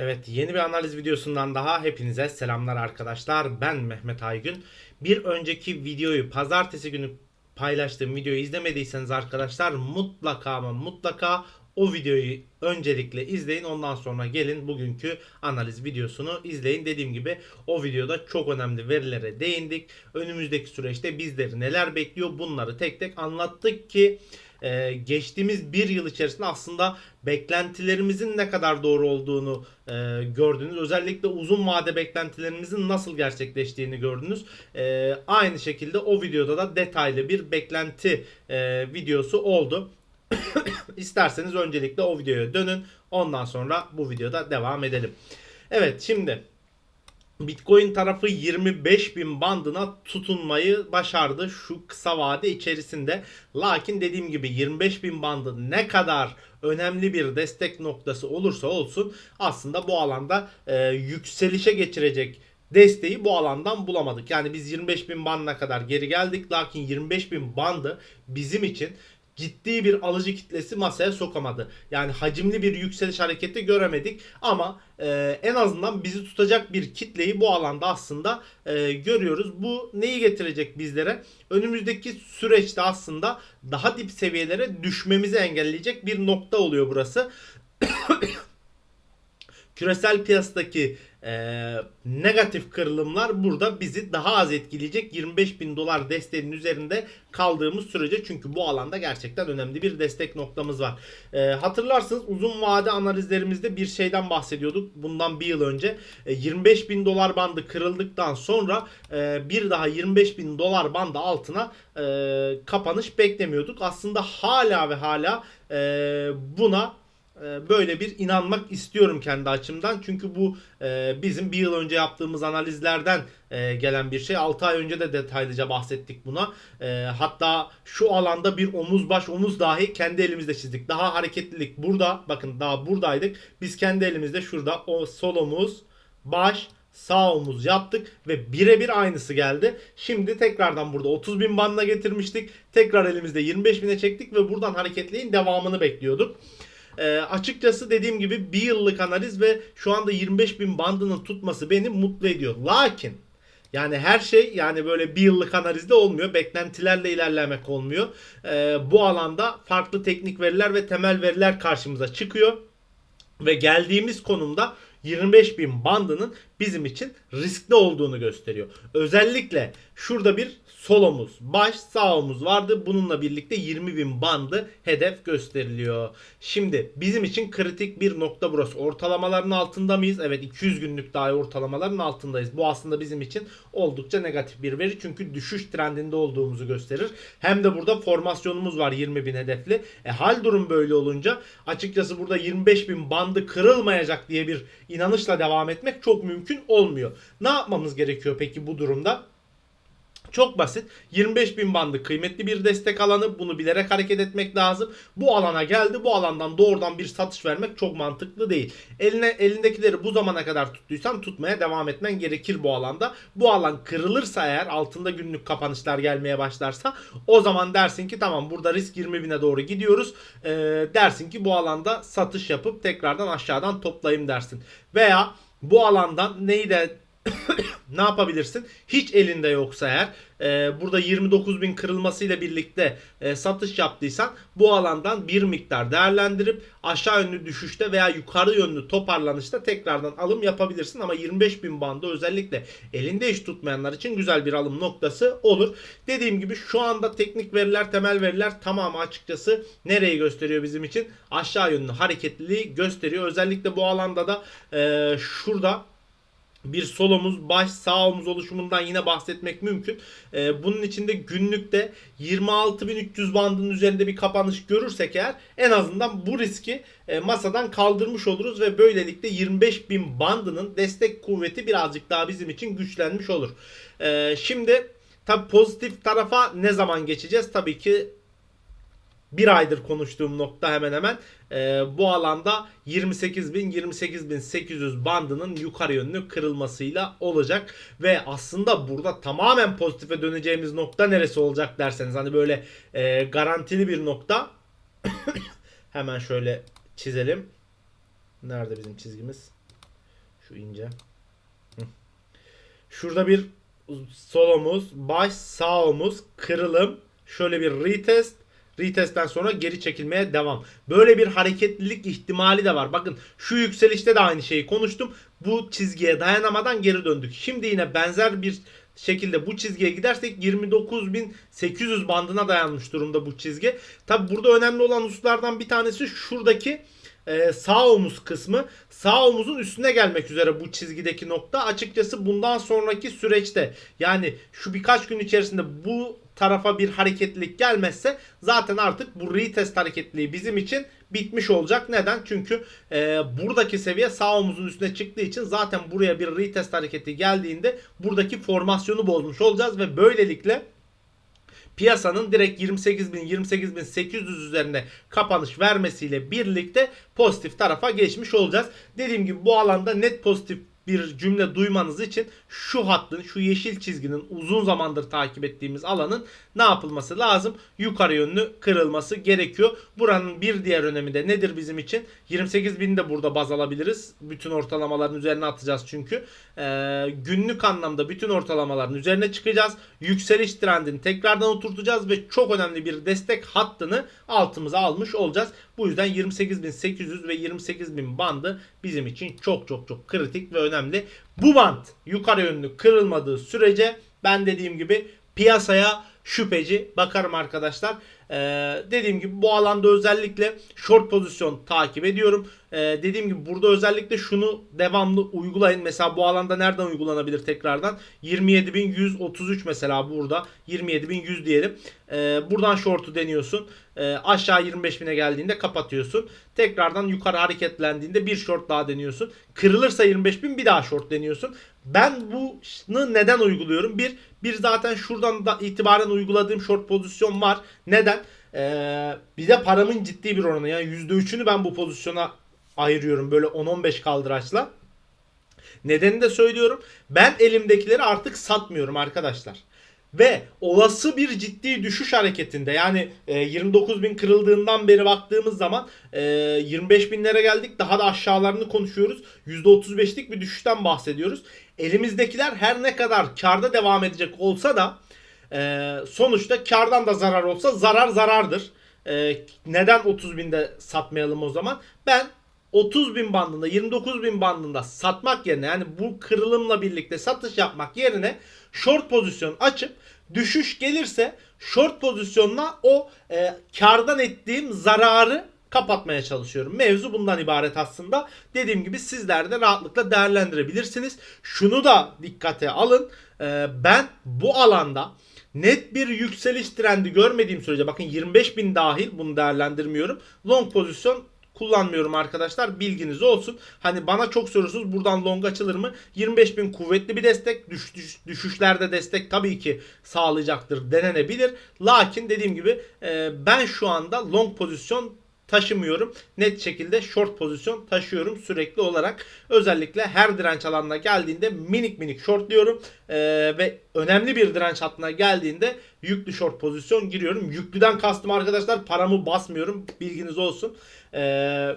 Evet yeni bir analiz videosundan daha hepinize selamlar arkadaşlar. Ben Mehmet Aygün. Bir önceki videoyu pazartesi günü paylaştığım videoyu izlemediyseniz arkadaşlar mutlaka ama mutlaka o videoyu öncelikle izleyin. Ondan sonra gelin bugünkü analiz videosunu izleyin. Dediğim gibi o videoda çok önemli verilere değindik. Önümüzdeki süreçte bizleri neler bekliyor bunları tek tek anlattık ki e, geçtiğimiz bir yıl içerisinde aslında beklentilerimizin ne kadar doğru olduğunu e, gördünüz. Özellikle uzun vade beklentilerimizin nasıl gerçekleştiğini gördünüz. E, aynı şekilde o videoda da detaylı bir beklenti e, videosu oldu. İsterseniz öncelikle o videoya dönün. Ondan sonra bu videoda devam edelim. Evet şimdi Bitcoin tarafı 25 bin bandına tutunmayı başardı şu kısa vade içerisinde. Lakin dediğim gibi 25 bin bandı ne kadar önemli bir destek noktası olursa olsun aslında bu alanda e, yükselişe geçirecek desteği bu alandan bulamadık. Yani biz 25 bin bandına kadar geri geldik. Lakin 25 bin bandı bizim için ciddi bir alıcı kitlesi masaya sokamadı. Yani hacimli bir yükseliş hareketi göremedik ama e, en azından bizi tutacak bir kitleyi bu alanda aslında e, görüyoruz. Bu neyi getirecek bizlere? Önümüzdeki süreçte aslında daha dip seviyelere düşmemizi engelleyecek bir nokta oluyor burası. Küresel piyasadaki e, negatif kırılımlar burada bizi daha az etkileyecek 25 bin dolar desteğinin üzerinde kaldığımız sürece çünkü bu alanda gerçekten önemli bir destek noktamız var. E, hatırlarsınız uzun vade analizlerimizde bir şeyden bahsediyorduk bundan bir yıl önce e, 25 bin dolar bandı kırıldıktan sonra e, bir daha 25 bin dolar bandı altına e, kapanış beklemiyorduk. Aslında hala ve hala e, buna böyle bir inanmak istiyorum kendi açımdan. Çünkü bu e, bizim bir yıl önce yaptığımız analizlerden e, gelen bir şey. 6 ay önce de detaylıca bahsettik buna. Hatta şu alanda bir omuz baş omuz dahi kendi elimizde çizdik. Daha hareketlilik burada. Bakın daha buradaydık. Biz kendi elimizde şurada o sol omuz baş sağ omuz yaptık ve birebir aynısı geldi. Şimdi tekrardan burada 30 bin bandına getirmiştik. Tekrar elimizde 25 bine çektik ve buradan hareketliğin devamını bekliyorduk. E, açıkçası dediğim gibi bir yıllık analiz ve şu anda 25 bin bandının tutması beni mutlu ediyor. Lakin yani her şey yani böyle bir yıllık analizde olmuyor. Beklentilerle ilerlemek olmuyor. E, bu alanda farklı teknik veriler ve temel veriler karşımıza çıkıyor. Ve geldiğimiz konumda 25 bin bandının bizim için riskli olduğunu gösteriyor. Özellikle şurada bir sol omuz, baş, sağ omuz vardı. Bununla birlikte 20 bin bandı hedef gösteriliyor. Şimdi bizim için kritik bir nokta burası. Ortalamaların altında mıyız? Evet 200 günlük dahi ortalamaların altındayız. Bu aslında bizim için oldukça negatif bir veri. Çünkü düşüş trendinde olduğumuzu gösterir. Hem de burada formasyonumuz var 20 bin hedefli. E, hal durum böyle olunca açıkçası burada 25 bin bandı kırılmayacak diye bir inanışla devam etmek çok mümkün olmuyor. Ne yapmamız gerekiyor peki bu durumda? Çok basit. 25 bin bandı kıymetli bir destek alanı. Bunu bilerek hareket etmek lazım. Bu alana geldi. Bu alandan doğrudan bir satış vermek çok mantıklı değil. Eline elindekileri bu zamana kadar tuttuysan tutmaya devam etmen gerekir bu alanda. Bu alan kırılırsa eğer altında günlük kapanışlar gelmeye başlarsa o zaman dersin ki tamam burada risk 20 bine doğru gidiyoruz. Ee, dersin ki bu alanda satış yapıp tekrardan aşağıdan toplayayım dersin. Veya bu alandan neyi de ne yapabilirsin? Hiç elinde yoksa eğer e, burada 29 bin kırılmasıyla birlikte e, satış yaptıysan bu alandan bir miktar değerlendirip aşağı yönlü düşüşte veya yukarı yönlü toparlanışta tekrardan alım yapabilirsin. Ama 25 bin bandı özellikle elinde iş tutmayanlar için güzel bir alım noktası olur. Dediğim gibi şu anda teknik veriler, temel veriler tamamı açıkçası nereyi gösteriyor bizim için? Aşağı yönlü hareketliliği gösteriyor. Özellikle bu alanda da e, şurada bir sol omuz, baş, sağ omuz oluşumundan yine bahsetmek mümkün. Ee, bunun içinde günlükte 26.300 bandının üzerinde bir kapanış görürsek eğer en azından bu riski e, masadan kaldırmış oluruz ve böylelikle 25.000 bandının destek kuvveti birazcık daha bizim için güçlenmiş olur. Ee, şimdi tabi pozitif tarafa ne zaman geçeceğiz? Tabii ki bir aydır konuştuğum nokta hemen hemen e, bu alanda 28.000 28.800 bandının yukarı yönlü kırılmasıyla olacak ve aslında burada tamamen pozitife döneceğimiz nokta neresi olacak derseniz hani böyle e, garantili bir nokta hemen şöyle çizelim. Nerede bizim çizgimiz? Şu ince. Şurada bir sol omuz, baş, sağ omuz, kırılım. Şöyle bir retest. Retest'ten sonra geri çekilmeye devam. Böyle bir hareketlilik ihtimali de var. Bakın şu yükselişte de aynı şeyi konuştum. Bu çizgiye dayanamadan geri döndük. Şimdi yine benzer bir şekilde bu çizgiye gidersek 29.800 bandına dayanmış durumda bu çizgi. Tabi burada önemli olan hususlardan bir tanesi şuradaki e, sağ omuz kısmı sağ omuzun üstüne gelmek üzere bu çizgideki nokta. Açıkçası bundan sonraki süreçte yani şu birkaç gün içerisinde bu tarafa bir hareketlilik gelmezse zaten artık bu retest hareketliliği bizim için bitmiş olacak. Neden? Çünkü e, buradaki seviye sağ omuzun üstüne çıktığı için zaten buraya bir retest hareketi geldiğinde buradaki formasyonu bozmuş olacağız ve böylelikle piyasanın direkt 28.000 28.800 üzerinde kapanış vermesiyle birlikte pozitif tarafa geçmiş olacağız. Dediğim gibi bu alanda net pozitif bir cümle duymanız için şu hattın, şu yeşil çizginin uzun zamandır takip ettiğimiz alanın ne yapılması lazım? Yukarı yönlü kırılması gerekiyor. Buranın bir diğer önemi de nedir bizim için? 28.000 de burada baz alabiliriz. Bütün ortalamaların üzerine atacağız çünkü. Ee, günlük anlamda bütün ortalamaların üzerine çıkacağız. Yükseliş trendini tekrardan oturtacağız ve çok önemli bir destek hattını altımıza almış olacağız. Bu yüzden 28.800 ve 28.000 bandı bizim için çok çok çok kritik ve önemli. Bu band yukarı yönlü kırılmadığı sürece ben dediğim gibi piyasaya şüpheci bakarım arkadaşlar. Ee, dediğim gibi bu alanda özellikle short pozisyon takip ediyorum. Ee, dediğim gibi burada özellikle şunu devamlı uygulayın. Mesela bu alanda nereden uygulanabilir tekrardan? 27.133 mesela burada. 27.100 diyelim. Ee, buradan short'u deniyorsun. Ee, aşağı 25.000'e geldiğinde kapatıyorsun. Tekrardan yukarı hareketlendiğinde bir short daha deniyorsun. Kırılırsa 25.000 bir daha short deniyorsun. Ben bunu neden uyguluyorum? Bir, bir zaten şuradan da itibaren uyguladığım short pozisyon var. Neden? Ee, bir de paramın ciddi bir oranı. Yani %3'ünü ben bu pozisyona ayırıyorum böyle 10-15 kaldıraçla. Nedenini de söylüyorum. Ben elimdekileri artık satmıyorum arkadaşlar. Ve olası bir ciddi düşüş hareketinde yani e, 29 bin kırıldığından beri baktığımız zaman e, 25 binlere geldik. Daha da aşağılarını konuşuyoruz. %35'lik bir düşüşten bahsediyoruz. Elimizdekiler her ne kadar karda devam edecek olsa da e, sonuçta kardan da zarar olsa zarar zarardır. E, neden 30 binde satmayalım o zaman? Ben 30 bin bandında 29 bin bandında satmak yerine yani bu kırılımla birlikte satış yapmak yerine short pozisyon açıp düşüş gelirse short pozisyonla o e, kardan ettiğim zararı kapatmaya çalışıyorum. Mevzu bundan ibaret aslında. Dediğim gibi sizler de rahatlıkla değerlendirebilirsiniz. Şunu da dikkate alın. E, ben bu alanda net bir yükseliş trendi görmediğim sürece bakın 25 bin dahil bunu değerlendirmiyorum. Long pozisyon kullanmıyorum arkadaşlar. Bilginiz olsun. Hani bana çok soruyorsunuz buradan long açılır mı? 25 bin kuvvetli bir destek. Düş, düş, düşüşlerde destek tabii ki sağlayacaktır. Denenebilir. Lakin dediğim gibi e, ben şu anda long pozisyon taşımıyorum. Net şekilde short pozisyon taşıyorum sürekli olarak. Özellikle her direnç alanına geldiğinde minik minik shortluyorum. Ee, ve önemli bir direnç hattına geldiğinde yüklü short pozisyon giriyorum. Yüklüden kastım arkadaşlar paramı basmıyorum. Bilginiz olsun. Ee,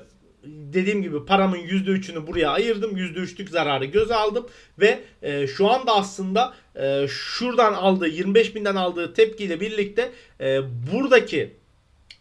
dediğim gibi paramın %3'ünü buraya ayırdım. %3'lük zararı göze aldım. Ve e, şu anda aslında e, şuradan aldığı 25 binden aldığı tepkiyle birlikte e, buradaki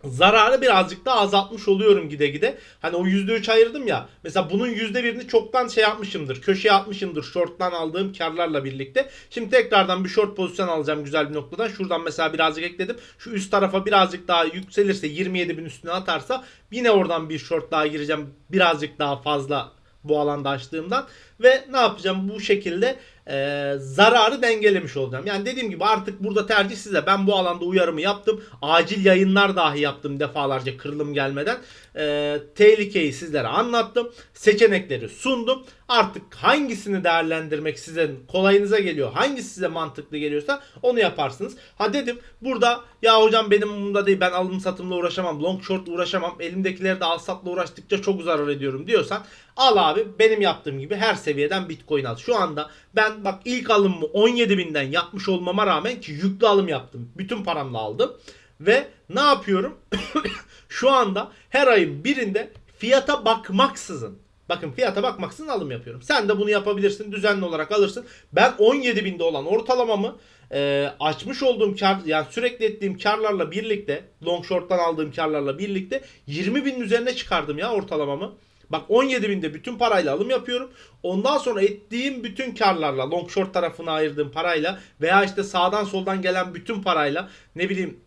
zararı birazcık daha azaltmış oluyorum gide gide. Hani o %3 ayırdım ya. Mesela bunun %1'ini çoktan şey yapmışımdır. Köşeye atmışımdır short'tan aldığım karlarla birlikte. Şimdi tekrardan bir short pozisyon alacağım güzel bir noktadan. Şuradan mesela birazcık ekledim. Şu üst tarafa birazcık daha yükselirse 27 bin üstüne atarsa yine oradan bir short daha gireceğim. Birazcık daha fazla bu alanda açtığımdan ve ne yapacağım bu şekilde e, zararı dengelemiş olacağım. Yani dediğim gibi artık burada tercih size. Ben bu alanda uyarımı yaptım. Acil yayınlar dahi yaptım defalarca kırılım gelmeden. E, tehlikeyi sizlere anlattım. Seçenekleri sundum. Artık hangisini değerlendirmek size kolayınıza geliyor. Hangisi size mantıklı geliyorsa onu yaparsınız. Ha dedim burada ya hocam benim umurumda değil ben alım satımla uğraşamam. Long short uğraşamam. Elimdekileri de al satla uğraştıkça çok zarar ediyorum diyorsan al abi benim yaptığım gibi her seviyeden bitcoin al. Şu anda ben bak ilk alımımı 17 binden yapmış olmama rağmen ki yüklü alım yaptım. Bütün paramla aldım. Ve ne yapıyorum? Şu anda her ayın birinde fiyata bakmaksızın Bakın fiyata bakmaksızın alım yapıyorum. Sen de bunu yapabilirsin. Düzenli olarak alırsın. Ben 17 binde olan ortalamamı e, açmış olduğum kar yani sürekli ettiğim karlarla birlikte long short'tan aldığım karlarla birlikte 20 binin üzerine çıkardım ya ortalamamı. Bak 17 binde bütün parayla alım yapıyorum. Ondan sonra ettiğim bütün karlarla long short tarafına ayırdığım parayla veya işte sağdan soldan gelen bütün parayla ne bileyim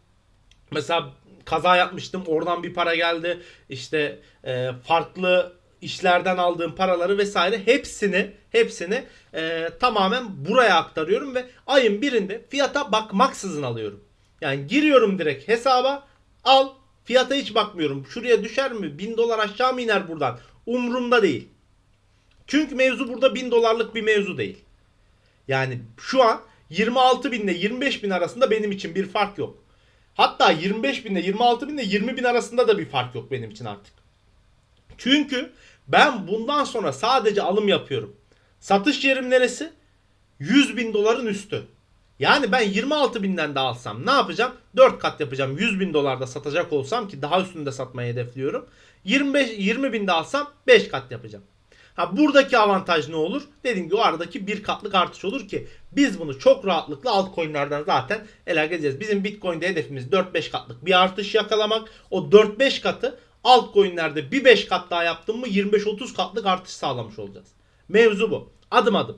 mesela kaza yapmıştım oradan bir para geldi işte e, farklı işlerden aldığım paraları vesaire hepsini hepsini e, tamamen buraya aktarıyorum ve ayın birinde fiyata bakmaksızın alıyorum. Yani giriyorum direkt hesaba al fiyata hiç bakmıyorum. Şuraya düşer mi? 1000 dolar aşağı mı iner buradan? Umrumda değil. Çünkü mevzu burada 1000 dolarlık bir mevzu değil. Yani şu an 26 bin ile 25 bin arasında benim için bir fark yok. Hatta 25 bin ile 26 bin ile 20 bin arasında da bir fark yok benim için artık. Çünkü ben bundan sonra sadece alım yapıyorum. Satış yerim neresi? 100 bin doların üstü. Yani ben 26 binden de alsam ne yapacağım? 4 kat yapacağım. 100 bin dolarda satacak olsam ki daha üstünde satmayı hedefliyorum. 25 20 binde alsam 5 kat yapacağım. Ha buradaki avantaj ne olur? Dediğim gibi o aradaki bir katlık artış olur ki biz bunu çok rahatlıkla altcoin'lerden zaten ele geçeceğiz. Bizim Bitcoin'de hedefimiz 4-5 katlık bir artış yakalamak. O 4-5 katı altcoin'lerde bir 5 kat daha yaptım mı 25-30 katlık artış sağlamış olacağız. Mevzu bu. Adım adım.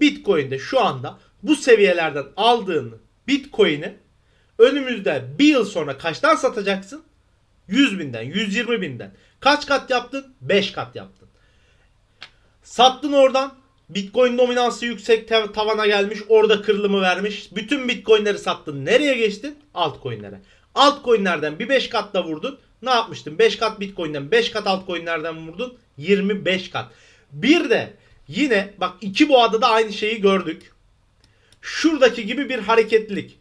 Bitcoin'de şu anda bu seviyelerden aldığın Bitcoin'i önümüzde bir yıl sonra kaçtan satacaksın? 100 binden, 120 binden. Kaç kat yaptın? 5 kat yaptın. Sattın oradan. Bitcoin dominansı yüksek tavana gelmiş. Orada kırılımı vermiş. Bütün Bitcoin'leri sattın. Nereye geçtin? Altcoin'lere. Altcoin'lerden bir 5 kat da vurdun. Ne yapmıştın? 5 kat Bitcoin'den 5 kat altcoin'lerden vurdun. 25 kat. Bir de yine bak iki boğada da aynı şeyi gördük. Şuradaki gibi bir hareketlilik.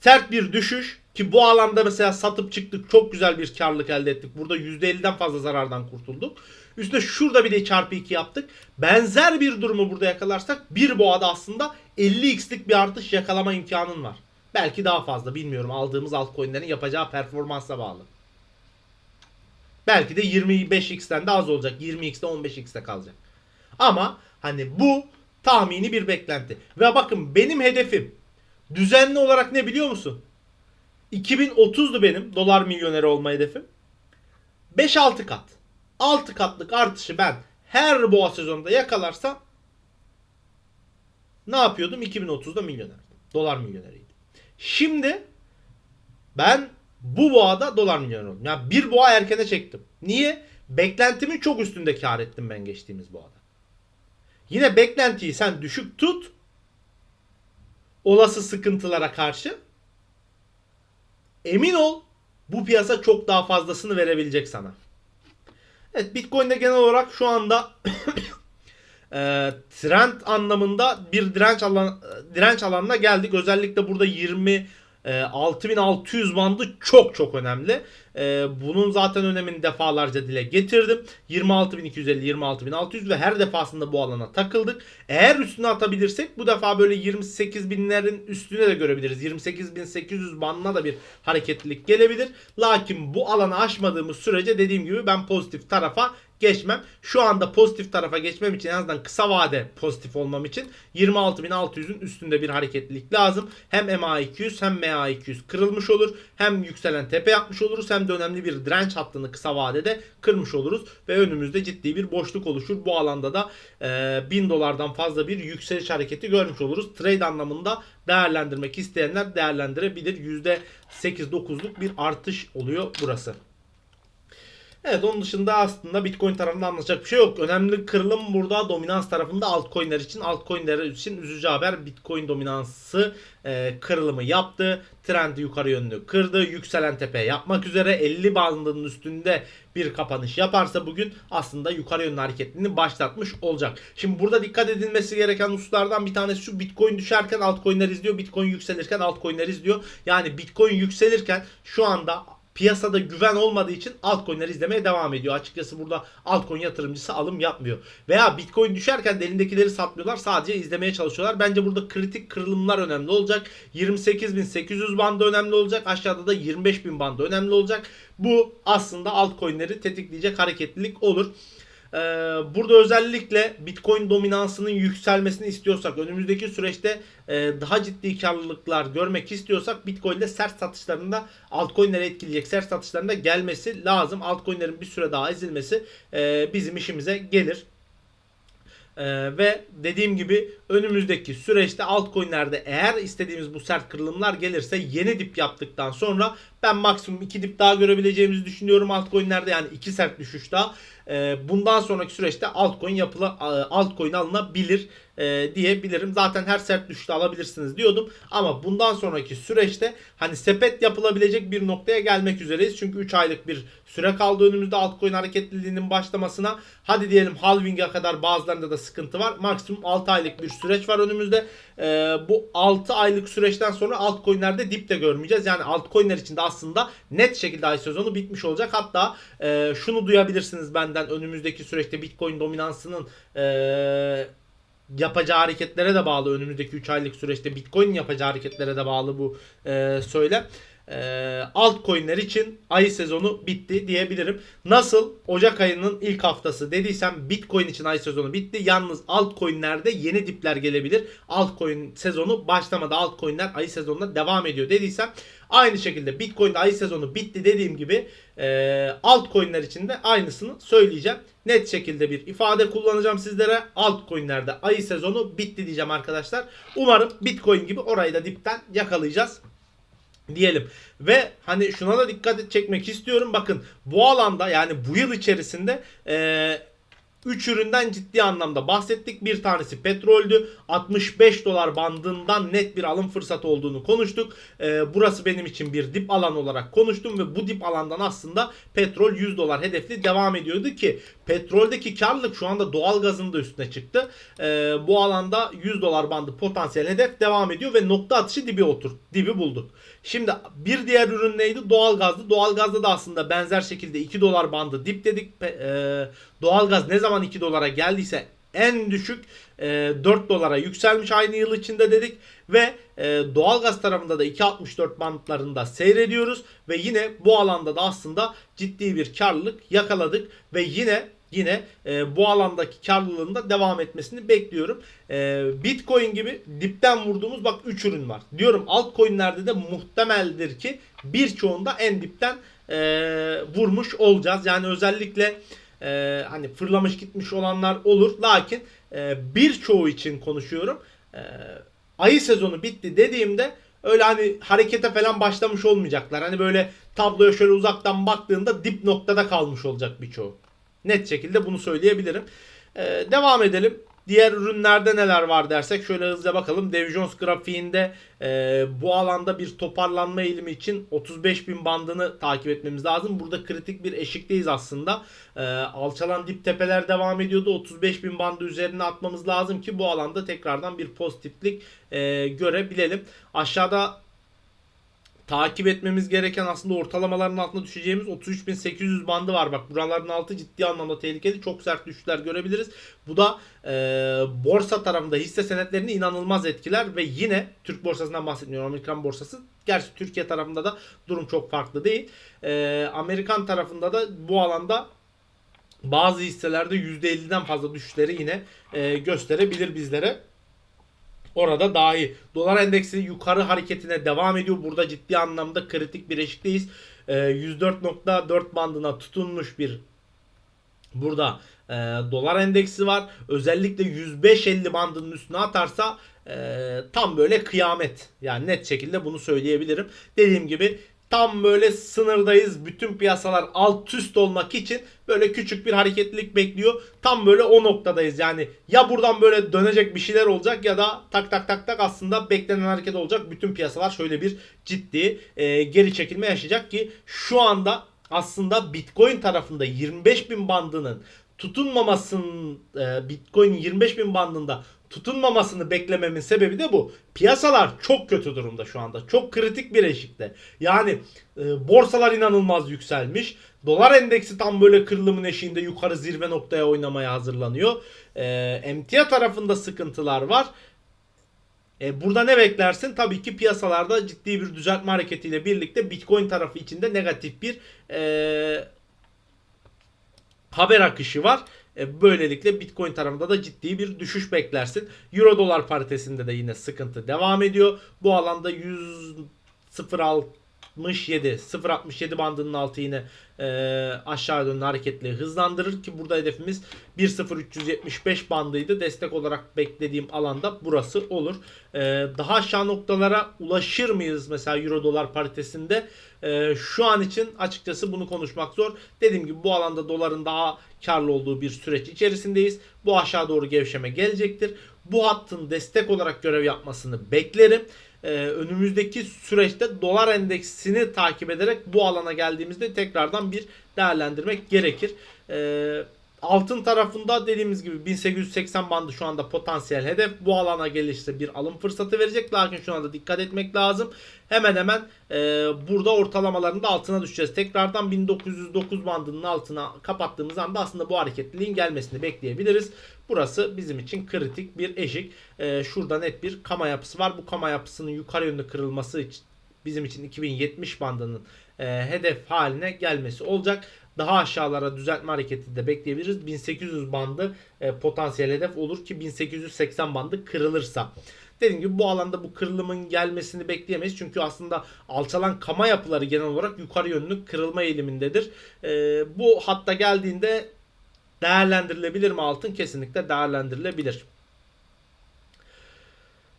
Sert bir düşüş ki bu alanda mesela satıp çıktık çok güzel bir karlılık elde ettik. Burada %50'den fazla zarardan kurtulduk. Üstüne şurada bir de çarpı 2 yaptık. Benzer bir durumu burada yakalarsak bir boğada aslında 50x'lik bir artış yakalama imkanın var. Belki daha fazla bilmiyorum aldığımız altcoin'lerin yapacağı performansa bağlı. Belki de 25x'ten de az olacak. 20x'te 15x'te kalacak. Ama hani bu tahmini bir beklenti. Ve bakın benim hedefim düzenli olarak ne biliyor musun? 2030'du benim dolar milyoneri olma hedefim. 5-6 kat. 6 katlık artışı ben her boğa sezonunda yakalarsam ne yapıyordum? 2030'da milyonerdim. Dolar milyoneriydim. Şimdi ben bu boğada dolar milyoner oldum. Yani bir boğa erkene çektim. Niye? Beklentimin çok üstünde kar ettim ben geçtiğimiz boğada. Yine beklentiyi sen düşük tut. Olası sıkıntılara karşı. Emin ol bu piyasa çok daha fazlasını verebilecek sana. Evet Bitcoin'de genel olarak şu anda e, trend anlamında bir direnç alan direnç alanına geldik. Özellikle burada 20 e, 6600 bandı çok çok önemli. E, bunun zaten önemini defalarca dile getirdim. 26250 26600 ve her defasında bu alana takıldık. Eğer üstüne atabilirsek bu defa böyle 28 binlerin üstüne de görebiliriz. 28800 bandına da bir hareketlilik gelebilir. Lakin bu alanı aşmadığımız sürece dediğim gibi ben pozitif tarafa geçmem. Şu anda pozitif tarafa geçmem için en azından kısa vade pozitif olmam için 26.600'ün üstünde bir hareketlilik lazım. Hem MA200 hem MA200 kırılmış olur. Hem yükselen tepe yapmış oluruz hem de önemli bir direnç hattını kısa vadede kırmış oluruz. Ve önümüzde ciddi bir boşluk oluşur. Bu alanda da e, 1000 dolardan fazla bir yükseliş hareketi görmüş oluruz. Trade anlamında değerlendirmek isteyenler değerlendirebilir. %8-9'luk bir artış oluyor burası. Evet onun dışında aslında Bitcoin tarafında anlatacak bir şey yok. Önemli kırılım burada dominans tarafında altcoin'ler için. Altcoin'ler için üzücü haber Bitcoin dominansı e, kırılımı yaptı. Trendi yukarı yönlü kırdı. Yükselen tepe yapmak üzere 50 bandının üstünde bir kapanış yaparsa bugün aslında yukarı yönlü hareketini başlatmış olacak. Şimdi burada dikkat edilmesi gereken hususlardan bir tanesi şu Bitcoin düşerken altcoin'ler izliyor. Bitcoin yükselirken altcoin'ler izliyor. Yani Bitcoin yükselirken şu anda piyasada güven olmadığı için altcoin'ler izlemeye devam ediyor. Açıkçası burada altcoin yatırımcısı alım yapmıyor. Veya Bitcoin düşerken de elindekileri satmıyorlar. Sadece izlemeye çalışıyorlar. Bence burada kritik kırılımlar önemli olacak. 28.800 bandı önemli olacak. Aşağıda da 25.000 bandı önemli olacak. Bu aslında altcoin'leri tetikleyecek hareketlilik olur. Ee, burada özellikle Bitcoin dominansının yükselmesini istiyorsak, önümüzdeki süreçte e, daha ciddi karlılıklar görmek istiyorsak Bitcoin'de sert satışlarında altcoin'lere etkileyecek sert satışlarında gelmesi lazım. Altcoin'lerin bir süre daha ezilmesi e, bizim işimize gelir. Ee, ve dediğim gibi önümüzdeki süreçte altcoin'lerde eğer istediğimiz bu sert kırılımlar gelirse yeni dip yaptıktan sonra ben maksimum 2 dip daha görebileceğimizi düşünüyorum altcoin'lerde yani 2 sert düşüş daha. Ee, bundan sonraki süreçte altcoin yapıla altcoin alınabilir e, diyebilirim. Zaten her sert düşüşte alabilirsiniz diyordum ama bundan sonraki süreçte hani sepet yapılabilecek bir noktaya gelmek üzereyiz. Çünkü 3 aylık bir süre kaldı önümüzde altcoin hareketliliğinin başlamasına. Hadi diyelim halving'e kadar bazılarında da sıkıntı var. Maksimum 6 aylık bir süreç var önümüzde. Ee, bu 6 aylık süreçten sonra altcoin'lerde dip de görmeyeceğiz. Yani altcoin'ler için de aslında net şekilde ay sezonu bitmiş olacak. Hatta e, şunu duyabilirsiniz benden önümüzdeki süreçte Bitcoin dominansının e, yapacağı hareketlere de bağlı. Önümüzdeki 3 aylık süreçte Bitcoin yapacağı hareketlere de bağlı bu e, söylem. E, altcoin'ler için ay sezonu bitti diyebilirim. Nasıl Ocak ayının ilk haftası dediysem Bitcoin için ay sezonu bitti. Yalnız altcoin'lerde yeni dipler gelebilir. Altcoin sezonu başlamadı. Altcoin'ler ay sezonuna devam ediyor dediysem aynı şekilde Bitcoin'de ay sezonu bitti dediğim gibi e, altcoin'ler için de aynısını söyleyeceğim. Net şekilde bir ifade kullanacağım sizlere. Altcoin'lerde ay sezonu bitti diyeceğim arkadaşlar. Umarım Bitcoin gibi orayı da dipten yakalayacağız diyelim. Ve hani şuna da dikkat çekmek istiyorum. Bakın bu alanda yani bu yıl içerisinde e, 3 üründen ciddi anlamda bahsettik. Bir tanesi petroldü. 65 dolar bandından net bir alım fırsatı olduğunu konuştuk. Ee, burası benim için bir dip alan olarak konuştum ve bu dip alandan aslında petrol 100 dolar hedefli devam ediyordu ki petroldeki karlılık şu anda doğal gazın da üstüne çıktı. Ee, bu alanda 100 dolar bandı potansiyel hedef devam ediyor ve nokta atışı dibi otur. Dibi bulduk. Şimdi bir diğer ürün neydi? Doğalgazdı. Doğalgazda da aslında benzer şekilde 2 dolar bandı dip dedik. Ee, doğalgaz ne zaman 2 dolara geldiyse en düşük e, 4 dolara yükselmiş aynı yıl içinde dedik ve e, doğalgaz tarafında da 2.64 bantlarında seyrediyoruz ve yine bu alanda da aslında ciddi bir karlılık yakaladık ve yine yine e, bu alandaki karlılığın da devam etmesini bekliyorum. E, Bitcoin gibi dipten vurduğumuz bak 3 ürün var. Diyorum altcoin'lerde de muhtemeldir ki birçoğunda en dipten e, vurmuş olacağız. Yani özellikle e, hani fırlamış gitmiş olanlar olur. Lakin e, birçoğu için konuşuyorum. E, ayı sezonu bitti dediğimde öyle hani harekete falan başlamış olmayacaklar. Hani böyle tabloya şöyle uzaktan baktığında dip noktada kalmış olacak birçoğu. Net şekilde bunu söyleyebilirim. Ee, devam edelim. Diğer ürünlerde neler var dersek şöyle hızlıca bakalım. Dow Jones grafiğinde e, bu alanda bir toparlanma eğilimi için 35 bin bandını takip etmemiz lazım. Burada kritik bir eşikteyiz aslında. E, alçalan dip tepeler devam ediyordu. 35 bin bandı üzerine atmamız lazım ki bu alanda tekrardan bir pozitiflik e, görebilelim. Aşağıda takip etmemiz gereken aslında ortalamaların altına düşeceğimiz 33.800 bandı var. Bak buraların altı ciddi anlamda tehlikeli. Çok sert düşüşler görebiliriz. Bu da e, borsa tarafında hisse senetlerini inanılmaz etkiler ve yine Türk borsasından bahsetmiyorum. Amerikan borsası. Gerçi Türkiye tarafında da durum çok farklı değil. E, Amerikan tarafında da bu alanda bazı hisselerde %50'den fazla düşüşleri yine e, gösterebilir bizlere. Orada dahi. Dolar endeksi yukarı hareketine devam ediyor. Burada ciddi anlamda kritik bir eşikteyiz. E, 104.4 bandına tutunmuş bir burada e, dolar endeksi var. Özellikle 105.50 bandının üstüne atarsa e, tam böyle kıyamet. Yani net şekilde bunu söyleyebilirim. Dediğim gibi tam böyle sınırdayız. Bütün piyasalar alt üst olmak için böyle küçük bir hareketlilik bekliyor. Tam böyle o noktadayız. Yani ya buradan böyle dönecek bir şeyler olacak ya da tak tak tak tak aslında beklenen hareket olacak. Bütün piyasalar şöyle bir ciddi e, geri çekilme yaşayacak ki şu anda aslında Bitcoin tarafında 25 bin bandının tutunmamasının e, Bitcoin 25 bin bandında tutunmamasını beklememin sebebi de bu. Piyasalar çok kötü durumda şu anda. Çok kritik bir eşikte. Yani e, borsalar inanılmaz yükselmiş. Dolar endeksi tam böyle kırılımın eşiğinde yukarı zirve noktaya oynamaya hazırlanıyor. E, emtia tarafında sıkıntılar var. E, burada ne beklersin? Tabii ki piyasalarda ciddi bir düzeltme hareketiyle birlikte Bitcoin tarafı içinde negatif bir e, haber akışı var. E, böylelikle Bitcoin tarafında da ciddi bir düşüş beklersin. Euro dolar paritesinde de yine sıkıntı devam ediyor. Bu alanda 100 0.67 0.67 bandının altı yine e, aşağı yönlü hareketli hızlandırır ki burada hedefimiz 1.0375 bandıydı. Destek olarak beklediğim alanda burası olur. E, daha aşağı noktalara ulaşır mıyız mesela Euro dolar paritesinde? E, şu an için açıkçası bunu konuşmak zor. Dediğim gibi bu alanda doların daha karlı olduğu bir süreç içerisindeyiz. Bu aşağı doğru gevşeme gelecektir. Bu hattın destek olarak görev yapmasını beklerim e, önümüzdeki süreçte dolar endeksini takip ederek bu alana geldiğimizde tekrardan bir değerlendirmek gerekir. E, altın tarafında dediğimiz gibi 1880 bandı şu anda potansiyel hedef. Bu alana gelirse bir alım fırsatı verecek. Lakin şuna da dikkat etmek lazım. Hemen hemen e, burada ortalamalarında altına düşeceğiz. Tekrardan 1909 bandının altına kapattığımız anda aslında bu hareketliliğin gelmesini bekleyebiliriz. Burası bizim için kritik bir eşik. E, şurada net bir kama yapısı var. Bu kama yapısının yukarı yönlü kırılması için bizim için 2070 bandının e, hedef haline gelmesi olacak. Daha aşağılara düzeltme hareketi de bekleyebiliriz. 1800 bandı e, potansiyel hedef olur ki 1880 bandı kırılırsa. Dediğim gibi bu alanda bu kırılımın gelmesini bekleyemeyiz. Çünkü aslında alçalan kama yapıları genel olarak yukarı yönlü kırılma eğilimindedir. E, bu hatta geldiğinde değerlendirilebilir mi altın? Kesinlikle değerlendirilebilir.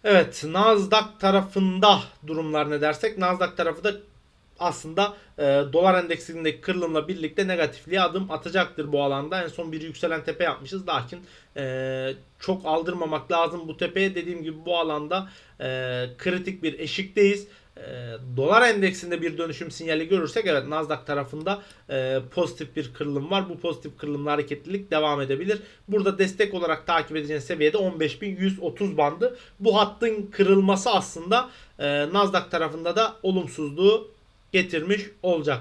Evet Nasdaq tarafında durumlar ne dersek Nasdaq tarafı da aslında e, dolar endeksindeki kırılımla birlikte negatifliğe adım atacaktır bu alanda. En son bir yükselen tepe yapmışız. Lakin e, çok aldırmamak lazım bu tepeye. Dediğim gibi bu alanda e, kritik bir eşikteyiz. E, dolar endeksinde bir dönüşüm sinyali görürsek evet Nasdaq tarafında e, pozitif bir kırılım var. Bu pozitif kırılımla hareketlilik devam edebilir. Burada destek olarak takip edeceğiniz seviyede 15.130 bandı. Bu hattın kırılması aslında e, Nasdaq tarafında da olumsuzluğu getirmiş olacak.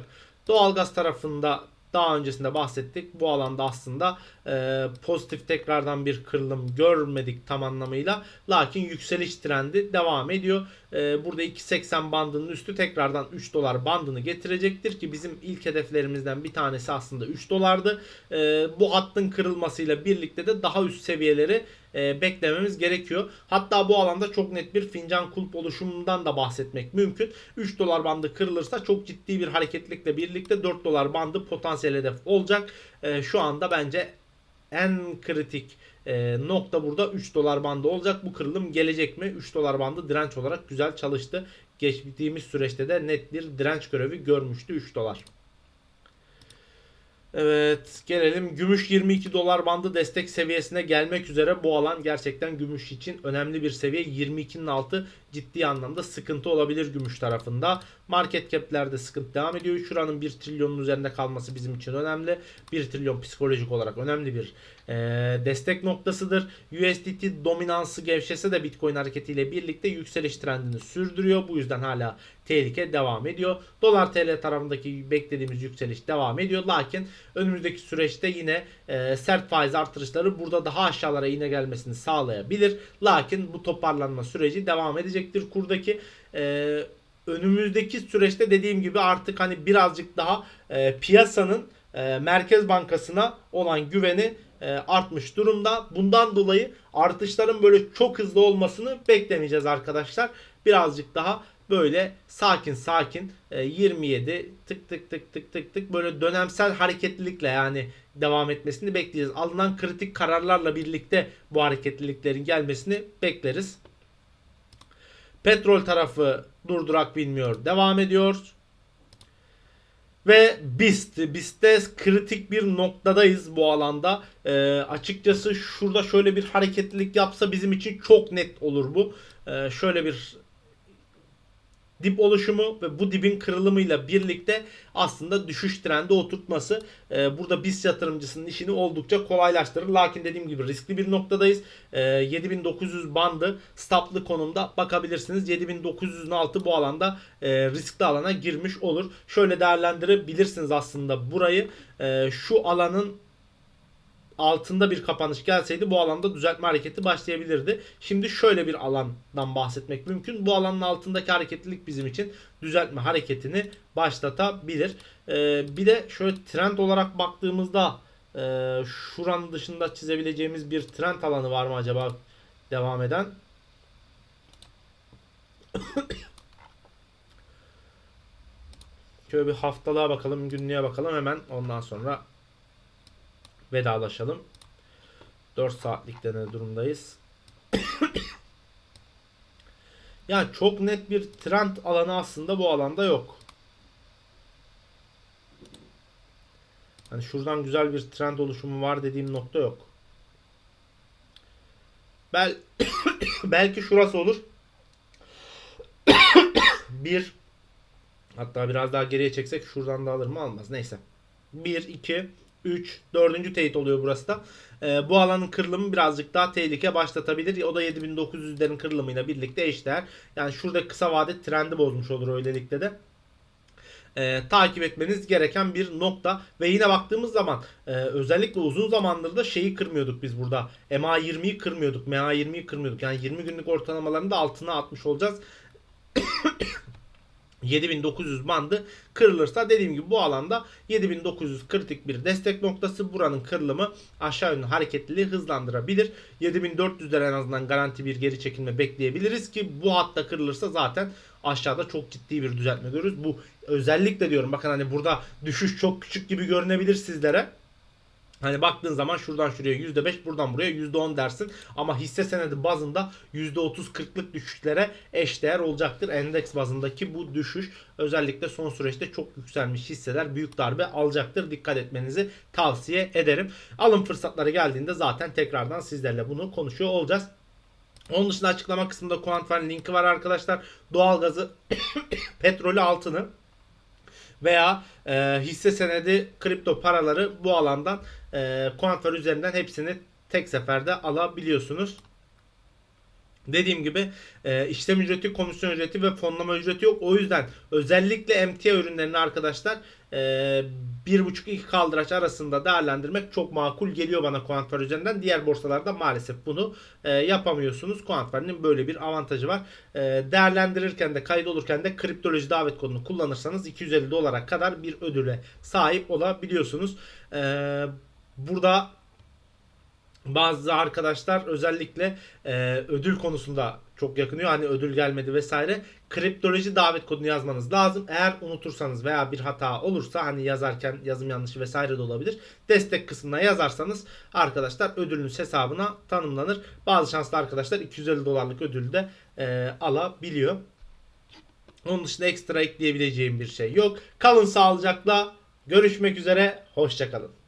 Doğalgaz tarafında daha öncesinde bahsettik. Bu alanda aslında e, pozitif tekrardan bir kırılım görmedik tam anlamıyla. Lakin yükseliş trendi devam ediyor. E, burada 2.80 bandının üstü tekrardan 3 dolar bandını getirecektir ki bizim ilk hedeflerimizden bir tanesi aslında 3 dolardı. E, bu hattın kırılmasıyla birlikte de daha üst seviyeleri e, beklememiz gerekiyor. Hatta bu alanda çok net bir fincan kulp oluşumundan da bahsetmek mümkün. 3 dolar bandı kırılırsa çok ciddi bir hareketlikle birlikte 4 dolar bandı potansiyel hedef olacak. E, şu anda bence en kritik e, nokta burada 3 dolar bandı olacak. Bu kırılım gelecek mi? 3 dolar bandı direnç olarak güzel çalıştı. Geçtiğimiz süreçte de net bir direnç görevi görmüştü 3 dolar. Evet gelelim gümüş 22 dolar bandı destek seviyesine gelmek üzere. Bu alan gerçekten gümüş için önemli bir seviye. 22'nin altı ciddi anlamda sıkıntı olabilir gümüş tarafında. Market cap'lerde sıkıntı devam ediyor. Şuranın 1 trilyonun üzerinde kalması bizim için önemli. 1 trilyon psikolojik olarak önemli bir e, destek noktasıdır. USDT dominansı gevşese de Bitcoin hareketiyle birlikte yükseliş trendini sürdürüyor. Bu yüzden hala tehlike devam ediyor. Dolar TL tarafındaki beklediğimiz yükseliş devam ediyor. Lakin önümüzdeki süreçte yine e, sert faiz artırışları burada daha aşağılara yine gelmesini sağlayabilir. Lakin bu toparlanma süreci devam edecektir kurdaki. E, önümüzdeki süreçte dediğim gibi artık hani birazcık daha e, piyasanın e, Merkez Bankası'na olan güveni e, artmış durumda. Bundan dolayı artışların böyle çok hızlı olmasını beklemeyeceğiz arkadaşlar. Birazcık daha böyle sakin sakin e, 27 tık tık tık tık tık tık böyle dönemsel hareketlilikle yani devam etmesini bekleyeceğiz. Alınan kritik kararlarla birlikte bu hareketliliklerin gelmesini bekleriz. Petrol tarafı durdurak bilmiyor. Devam ediyor. Ve BIST. BIST'te kritik bir noktadayız bu alanda. Ee, açıkçası şurada şöyle bir hareketlilik yapsa bizim için çok net olur bu. Ee, şöyle bir dip oluşumu ve bu dibin kırılımıyla birlikte aslında düşüş trendi oturtması e, burada BIST yatırımcısının işini oldukça kolaylaştırır. Lakin dediğim gibi riskli bir noktadayız. E, 7900 bandı stoplı konumda bakabilirsiniz. 7900'ün altı bu alanda e, riskli alana girmiş olur. Şöyle değerlendirebilirsiniz aslında burayı. E, şu alanın altında bir kapanış gelseydi bu alanda düzeltme hareketi başlayabilirdi. Şimdi şöyle bir alandan bahsetmek mümkün. Bu alanın altındaki hareketlilik bizim için düzeltme hareketini başlatabilir. Ee, bir de şöyle trend olarak baktığımızda Ee, şuranın dışında çizebileceğimiz bir trend alanı var mı acaba devam eden? Şöyle bir haftalığa bakalım, günlüğe bakalım hemen ondan sonra vedalaşalım. 4 saatlikte ne durumdayız? yani çok net bir trend alanı aslında bu alanda yok. Hani şuradan güzel bir trend oluşumu var dediğim nokta yok. Bel belki şurası olur. bir hatta biraz daha geriye çeksek şuradan da alır mı almaz. Neyse. 1 2 3 4. teyit oluyor burası da. Ee, bu alanın kırılımı birazcık daha tehlike başlatabilir. O da 7900'lerin kırılımıyla birlikte eşdeğer. Yani şurada kısa vade trendi bozmuş olur öylelikle de e, takip etmeniz gereken bir nokta. Ve yine baktığımız zaman e, özellikle uzun zamandır da şeyi kırmıyorduk biz burada. MA20'yi kırmıyorduk. MA20'yi kırmıyorduk. Yani 20 günlük ortalamalarını da altına atmış olacağız. 7900 bandı kırılırsa dediğim gibi bu alanda 7900 kritik bir destek noktası. Buranın kırılımı aşağı yönlü hareketliliği hızlandırabilir. 7400'ler en azından garanti bir geri çekilme bekleyebiliriz ki bu hatta kırılırsa zaten aşağıda çok ciddi bir düzeltme görürüz. Bu özellikle diyorum bakın hani burada düşüş çok küçük gibi görünebilir sizlere. Hani baktığın zaman şuradan şuraya %5 buradan buraya %10 dersin. Ama hisse senedi bazında %30-40'lık düşüşlere eşdeğer olacaktır. Endeks bazındaki bu düşüş özellikle son süreçte çok yükselmiş hisseler büyük darbe alacaktır. Dikkat etmenizi tavsiye ederim. Alım fırsatları geldiğinde zaten tekrardan sizlerle bunu konuşuyor olacağız. Onun dışında açıklama kısmında Quantfen linki var arkadaşlar. Doğalgazı, petrolü, altını veya e, hisse senedi kripto paraları bu alandan e, Quantfer üzerinden hepsini tek seferde alabiliyorsunuz. Dediğim gibi e, işlem ücreti, komisyon ücreti ve fonlama ücreti yok. O yüzden özellikle emtia ürünlerini arkadaşlar e, 1.5-2 kaldıraç arasında değerlendirmek çok makul geliyor bana Quantfer üzerinden. Diğer borsalarda maalesef bunu e, yapamıyorsunuz. Quantfer'in böyle bir avantajı var. E, değerlendirirken de kaydolurken de kriptoloji davet kodunu kullanırsanız 250 dolara kadar bir ödüle sahip olabiliyorsunuz. E, burada bazı arkadaşlar özellikle e, ödül konusunda çok yakınıyor. Hani ödül gelmedi vesaire. Kriptoloji davet kodunu yazmanız lazım. Eğer unutursanız veya bir hata olursa hani yazarken yazım yanlışı vesaire de olabilir. Destek kısmına yazarsanız arkadaşlar ödülünüz hesabına tanımlanır. Bazı şanslı arkadaşlar 250 dolarlık ödülü de e, alabiliyor. Onun dışında ekstra ekleyebileceğim bir şey yok. Kalın sağlıcakla. Görüşmek üzere. Hoşçakalın.